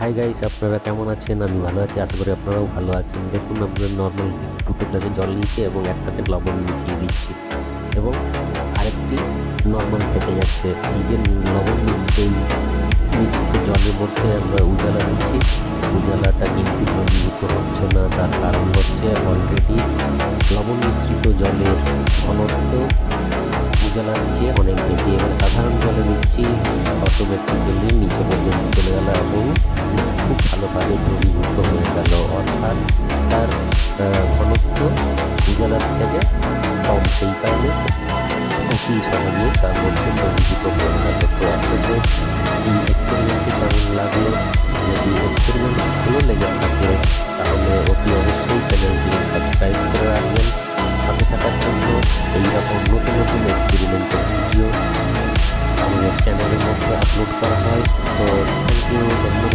Hi guys আপনারা কেমন আছেন? আমি ভালো আছি, আশা করি আপনারাও ভালো আছেন। দেখুন আমরা নর্মাল দুটো গ্লাসে জল নিয়েছি এবং একটাতে লবণ মিশিয়ে দিচ্ছি। এবং আরেকটি নর্মাল থেকে যাচ্ছে। এই যে লবণ মিশিয়ে জলের মধ্যে আমরা উজালা দিচ্ছি। উজালাটা কিন্তু দ্রবীভূত হচ্ছে না, তার কারণ হচ্ছে অলরেডি লবণ মিশ্রিত জলের ঘনত্ব উজালার চেয়ে অনেক বেশি। এবার সাধারণ জলে দিচ্ছি অটোমেটিক্যালি নিচে পর্যন্ত চলে গেল এবং হয়ে গেল অর্থাৎ তার ঘনত্ব উজালার থেকে কম সেই কারণে অতি সহজে তার মধ্যে নদীযুক্ত করে গেল এই এক্সপেরিমেন্টটি কেমন লাগল, যদি এক্সপেরিমেন্ট ভালো লেগে থাকে, তাহলে অতি অবশ্যই চ্যানেলটি সাবস্ক্রাইব করে রাখবেন। সাথে থাকার জন্য এইরকম নতুন নতুন এক্সপেরিমেন্টের ভিডিও আমাদের চ্যানেলের মধ্যে আপলোড করা হয়। তো